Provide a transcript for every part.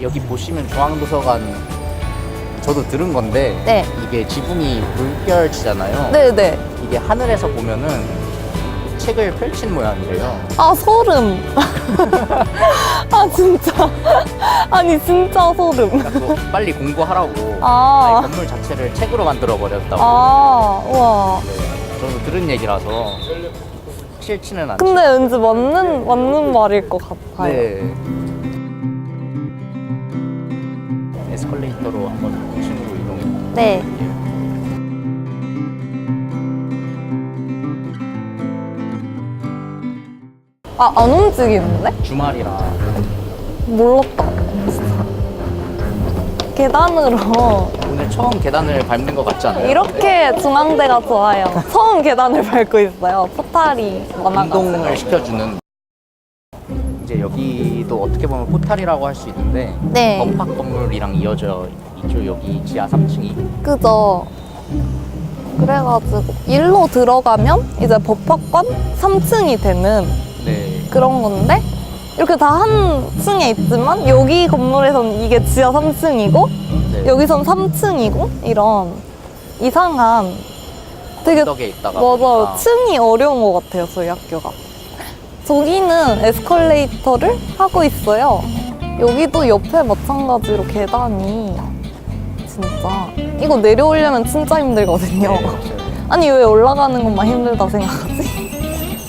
여기 보시면 중앙도서관 저도 들은 건데 네. 이게 지붕이 물결치잖아요. 네네. 이게 하늘에서 보면은 책을 펼친 모양이래요. 아, 소름. 아, 진짜. 아니, 진짜 소름. 그래서 빨리 공부하라고 아. 아예 건물 자체를 책으로 만들어 버렸다고. 아, 우와. 네, 저도 들은 얘기라서 싫지는 않죠. 근데 왠지 맞는, 맞는 말일 것 같아요. 네. 에스컬레이터로 한번 2층으로 이동해. 네. 아, 안 움직이는데? 주말이라 몰랐다. 계단으로 오늘 처음 계단을 밟는 것 같지 않아요? 이렇게 중앙대가 좋아요. 처음 계단을 밟고 있어요. 포탈이 많아가지고. 운동을 시켜주는 이제 여기도 어떻게 보면 포탈이라고 할 수 있는데 네. 법학 건물이랑 이어져 있죠 여기 지하 3층이 그죠. 그래가지고 일로 들어가면 이제 법학관 3층이 되는 네 그런 건데 이렇게 다 한 층에 있지만 여기 건물에선 이게 지하 3층이고 네. 여기선 3층이고 이런 이상한 되게 언덕에 있다가 맞아요 보니까 층이 어려운 것 같아요 저희 학교가 저기는 에스컬레이터를 하고 있어요 여기도 옆에 마찬가지로 계단이 진짜 이거 내려오려면 진짜 힘들거든요 네. 아니 왜 올라가는 것만 힘들다 생각하지?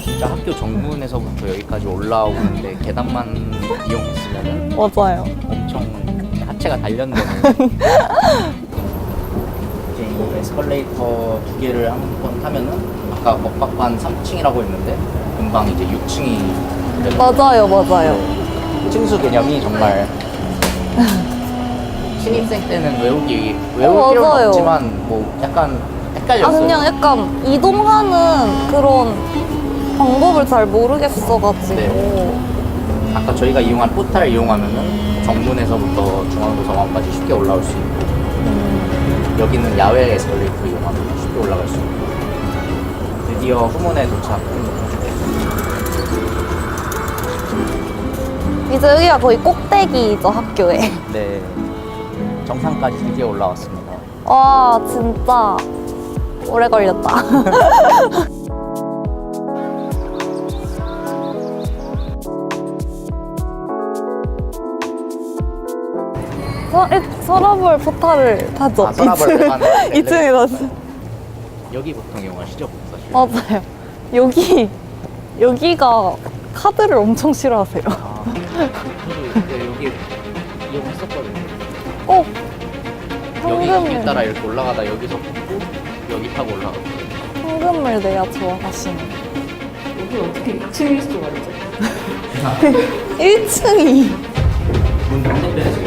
진짜 학교 정문에서부터 여기까지 올라오는데 계단만 이용했으면 맞아요 엄청 하체가 단련되는 이제 이 에스컬레이터 두 개를 한 번 타면은 아까 법학관 3층이라고 했는데 금방 이제 6층이 되는 맞아요 맞아요 층수 개념이 정말 신입생 때는 외우기 외울 어, 필요는 맞아요. 없지만 뭐 약간 아 헷갈렸어요. 그냥 약간 이동하는 그런 방법을 잘 모르겠어가지고 네. 아까 저희가 이용한 포탈을 이용하면은 정문에서부터 중앙도서관까지 쉽게 올라올 수 있고 음, 여기는 야외 에스컬레이터 이용하면 쉽게 올라갈 수 있고 드디어 후문에 도착합니다. 이제 여기가 거의 꼭대기죠 학교에 네 정상까지 드디어 올라왔습니다. 와 진짜 오래 걸렸다 서, 일- 서라벌 포탈을 타죠 아, 서라벌 가는 엘리베이터. 2층에 가서 여기 보통 이용하시죠, 사실. 맞아요 여기 여기가 카드를 엄청 싫어하세요 아, 저도 여기 이용했었거든요. 어? 여기 현금을 길 따라 이렇게 올라가다 여기서 붙고 여기 타고 올라가고 현금을 내야 좋아하시는 여기 어떻게 2층일 수가 있죠? 1층이 문 반대편에서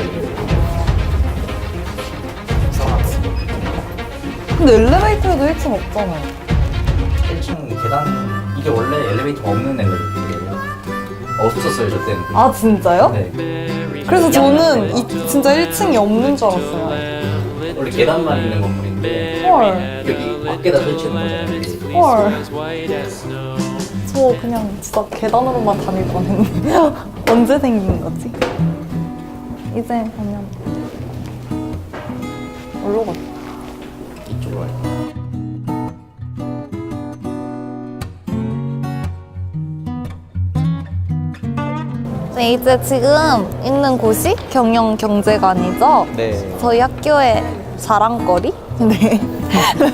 근데 엘리베이터에도 1층 없잖아요 1층 계단 이게 원래 엘리베이터가 없는 엘리베이터예요. 없었어요 저 때는. 아 진짜요? 네. 그래서 저는 이, 진짜 1층이 없는 줄 알았어요 원래 계단만 있는 건물인데 헐 여기 밖에다 설치는 거잖아요. 헐. 저 그냥 진짜 계단으로만 다닐 뻔했는데 언제 생긴 거지? 이제 그냥 갔지? 이쪽으로 와요. 네, 이제 지금 있는 곳이 경영 경제관이죠? 네. 저희 학교의 자랑거리? 네.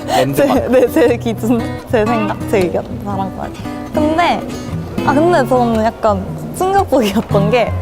랜드마크. 제, 네, 제 기준, 제 생각, 제 의견, 자랑거리. 근데, 아, 근데 저는 약간 충격적이었던 게,